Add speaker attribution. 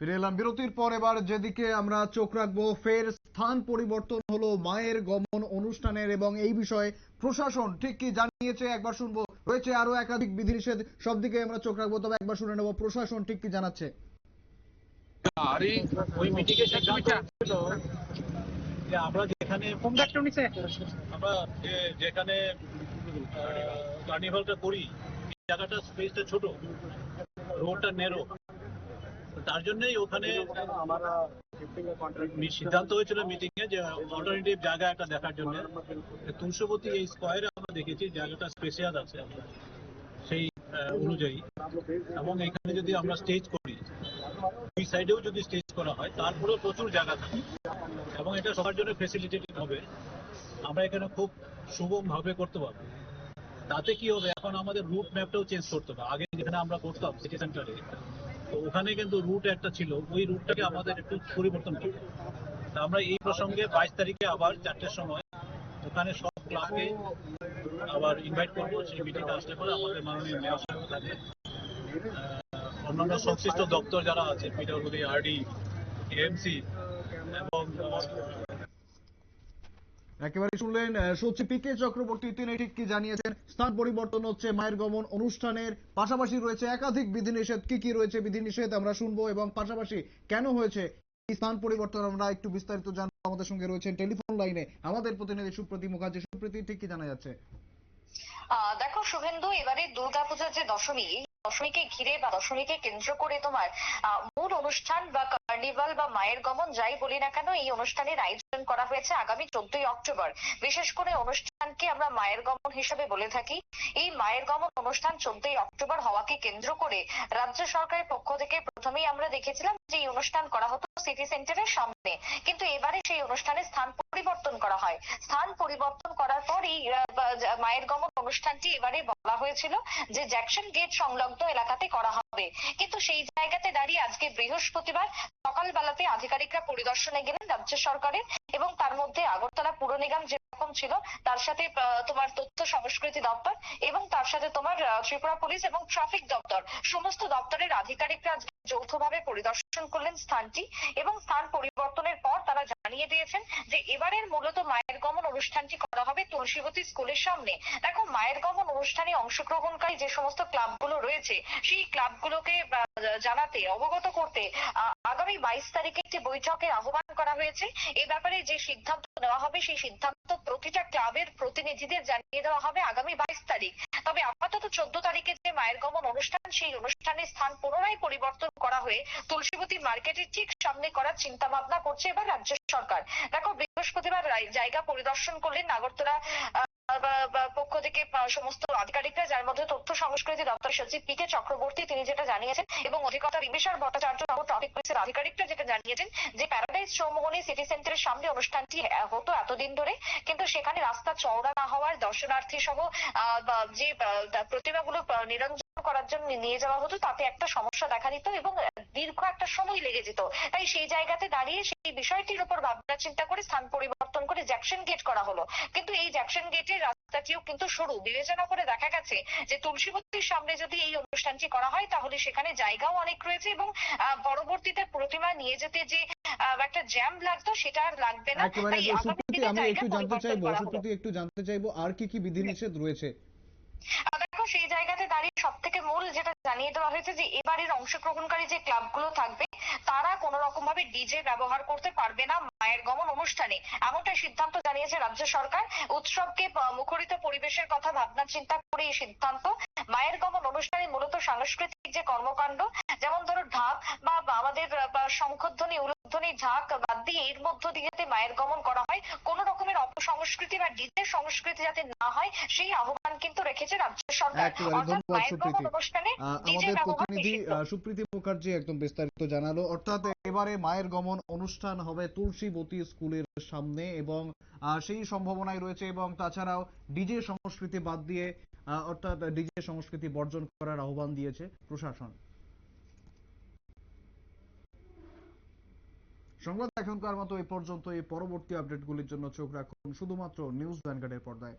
Speaker 1: ফিরে এলাম বিরতির পর এবার যেদিকে আমরা চোখ রাখব ফের স্থান পরিবর্তন হলো মায়ের গমন অনুষ্ঠানের এবং এই বিষয়ে প্রশাসন ঠিক কি জানিয়েছে একবার শুনব। রয়েছে আরও একাধিক বিধিনিষেধ সব দিকে আমরা চোখ রাখব তবে একবার শুনে নেব প্রশাসন ঠিক কি জানাচ্ছে?
Speaker 2: আমরা যেখানে আমরা যেখানে কার্নিভালটা করি জায়গাটা স্পেসটা ছোট রোডটা নেরো তার জন্যই ওখানে সিদ্ধান্ত হয়েছিল মিটিং এ যে অল্টারনেটিভ জায়গা একটা দেখার জন্য। তুলসবতী এই স্কোয়ারে আমরা দেখেছি জায়গাটা স্পেশিয়াল আছে সেই অনুযায়ী। এবং এখানে যদি আমরা স্টেজ করি দুই সাইডেও যদি স্টেজ করা হয় তারপরেও প্রচুর জায়গা থাকে। এবং এটা সবার জন্য ফেসিলিটেটেড হবে। আমরা এখানে খুব সুগম ভাবে করতে পারব। তাতে কি হবে? এখন আমাদের রুট ম্যাপটাও চেঞ্জ করতে হবে। আগে যেখানে আমরা করতাম সিটি সেন্টারে তো ওখানে কিন্তু রুট একটা ছিল, ওই রুটটাকে আমাদের একটু পরিবর্তন করতে তা আমরা এই প্রসঙ্গে বাইশ তারিখে আবার চারটের সময় ওখানে সব ক্লাবকে আবার ইনভাইট করব, সেই মিটিংটা আসলে পরে আমাদের মাননীয় মেয়র সাহেব থাকবে অন্যান্য সংশ্লিষ্ট দপ্তর যারা আছে পিডব্লিউডি আরডি এএমসি এবং
Speaker 1: একেবারে শুনলেন সচিব পি কে চক্রবর্তী তিনি ঠিক কি জানিয়েছেন? স্থান পরিবর্তন হচ্ছে মায়ের গমন অনুষ্ঠানের, পাশাপাশি রয়েছে একাধিক বিধিনিষেধ। কি কি রয়েছে বিধিনিষেধ আমরা শুনব এবং পাশাপাশি কেন হয়েছে? স্থান পরিবর্তন আমরা একটু বিস্তারিত জানব। আমাদের সঙ্গে রয়েছেন টেলিফোন লাইনে আমাদের প্রতিনিধি সুপ্রতি মুখার্জি। সুপ্রীতি, ঠিক কি জানা যাচ্ছে?
Speaker 3: দেখো শুভেন্দু, এবারে দুর্গাপূজার যে দশমী দশমীকে ঘিরে বা দশমীকে কেন্দ্র করে তোমার মূল অনুষ্ঠান বা কার্নিভাল বা মায়ের গমন যাই বলি না কেন, এই অনুষ্ঠানের আয়োজন করা হয়েছে আগামী চোদ্দই অক্টোবর। বিশেষ করে অনুষ্ঠানকে আমরা মায়ের গমন হিসেবে বলে থাকি। এই মায়ের গমন অনুষ্ঠান চোদ্দই অক্টোবর হওয়াকে কেন্দ্র করে রাজ্য সরকারের পক্ষ থেকে প্রথমেই আমরা দেখেছিলাম যে এই অনুষ্ঠান করা হতো সিটি সেন্টারের সামনে। কিন্তু এবারে সেই অনুষ্ঠানের স্থান পরিবর্তন করা হয়। স্থান পরিবর্তন করার পর এই মায়ের গমন অনুষ্ঠানটি এবারে বলা হয়েছিল যে জ্যাকসন গেট সংলগ্ন এলাকাতে করা হবে। কিন্তু সেই জায়গাতে দাঁড়িয়ে আজকে বৃহস্পতিবার সকালবেলাতে আধিকারিকরা পরিদর্শনে গেলেন রাজ্য সরকারের এবং তার মধ্যে আগরতলা পুর নিগম যেরকম ছিল। তার সাথে তোমার তথ্য সংস্কৃতি দপ্তর এবং তার সাথে তোমার ত্রিপুরা পুলিশ এবং ট্রাফিক দপ্তর। সমস্ত দপ্তরের আধিকারিকরা যৌথভাবে পরিদর্শন করলেন স্থানটি এবং স্থান পরিবর্তনের পর তারা জানিয়ে দিয়েছেন যে এবারের মূলত মায়ের গমন অনুষ্ঠানটি করা হবে তুলসীবতী স্কুলের সামনে। দেখো, মায়ের গমন অনুষ্ঠানে অংশগ্রহণকারী যে সমস্ত ক্লাবগুলো রয়েছে, সেই ক্লাবগুলোকে জানাতে, অবগত করতে আগামী বাইশ তারিখে একটি বৈঠকের আহ্বান করা হয়েছে। এ ব্যাপারে যে সিদ্ধান্ত নেওয়া হবে, সেই সিদ্ধান্ত প্রতিটা ক্লাবের প্রতিনিধিদের জানিয়ে দেওয়া হবে আগামী বাইশ তারিখ। তবে আপাতত চোদ্দ তারিখে যে মায়ের গমন অনুষ্ঠান, সেই অনুষ্ঠানের স্থান পুনরায় পরিবর্তন করা হয়ে তুলসীবতী মার্কেটের ঠিক সামনে করার চিন্তা ভাবনা করছে এবার রাজ্য সরকার। দেখো, বৃহস্পতিবার জায়গা পরিদর্শন করলেন নাগরতলা পক্ষ থেকে সমস্ত আধিকারিকরা, যার মধ্যে তথ্য সংস্কৃতি দপ্তর সচিব পি কে চক্রবর্তী, তিনি যেটা জানিয়েছেন, এবং অধিকর্তা বিবিসার ভট্টাচার্য সহ ট্রাফিক পুলিশের আধিকারিকরা যেটা জানিয়েছেন যে প্যারাডাইজ চৌমোহনী সিটি সেন্টারের সামনে অনুষ্ঠানটি হতো এতদিন ধরে। কিন্তু সেখানে রাস্তা চওড়া না হওয়ার দর্শনার্থী সহ যে প্রতিমাগুলো নিরঞ্জন করার জন্য নিয়ে যাওয়া হতো, তাতে একটা সমস্যা দেখা দিত এবং দীর্ঘ একটা সময় লেগে যেত। তাই সেই জায়গাতে দাঁড়িয়ে সেই বিষয়টির উপর ভাবনা চিন্তা করে স্থান পরিবর্তন করে জ্যাকসন গেট করা হলো। কিন্তু এই জ্যাকসন গেটের রাস্তাটিও কিন্তু সরু। বিবেচনা করে দেখা গেছে যে তুলসীবতীর সামনে যদি এই অনুষ্ঠানটি করা হয় তাহলে সেখানে জায়গাও অনেক রয়েছে এবং পরবর্তীতে প্রতিমা নিয়ে যেতে যে একটা জ্যাম লাগতো সেটা আর লাগবে না। তাই
Speaker 1: আমি একটু জানতে চাইব একটু জানতে চাইব আর কি কি বিধিনিষেধ রয়েছে?
Speaker 3: আহ, সেই জায়গাতে দাঁড়িয়ে সব থেকে মূল যেটা জানিয়ে দেওয়া হয়েছে যে এবারের অংশগ্রহণকারী যে ক্লাবগুলো থাকবে তারা কোন রকম ভাবে ডিজে ব্যবহার করতে পারবে না মায়ের গমন অনুষ্ঠানে। এমনটা সিদ্ধান্ত জানিয়েছে রাজ্য সরকার। উৎসবকে মুখরিত পরিবেশের কথা ভাবনা চিন্তা করে এই সিদ্ধান্ত। মায়ের গমন অনুষ্ঠানে মূলত সাংস্কৃতিক যে কর্মকাণ্ড যেমন ধরো ঢাক বা আমাদের শঙ্খধ্বনি উলুধ্বনি ঝাঁক দিয়ে এর মধ্য দিয়ে মায়ের গমন করা হয় কোন রকমের অপসংস্কৃতি বা ডিজে সংস্কৃতি যাতে না হয় সেই আহ্বান কিন্তু রেখেছে রাজ্য সরকার। অর্থাৎ মায়ের গমন অনুষ্ঠানে
Speaker 1: সুপ্রীতি মুখার্জি একদম বিস্তারিত জানালো। অর্থাৎ এবারে মায়ের গমন অনুষ্ঠান হবে তুলসীবতী স্কুলের সামনে এবং আহ, সেই সম্ভাবনাই রয়েছে এবং তাছাড়াও ডিজে সংস্কৃতি বাদ দিয়ে অর্থাৎ ডিজে সংস্কৃতি বর্জন করার আহ্বান দিয়েছে প্রশাসন। সংবাদ এখনকার মতো এ পর্যন্ত এই পরবর্তী আপডেটগুলির জন্য চোখ রাখুন শুধুমাত্র নিউজ ভ্যানগার্ডের পর্দায়।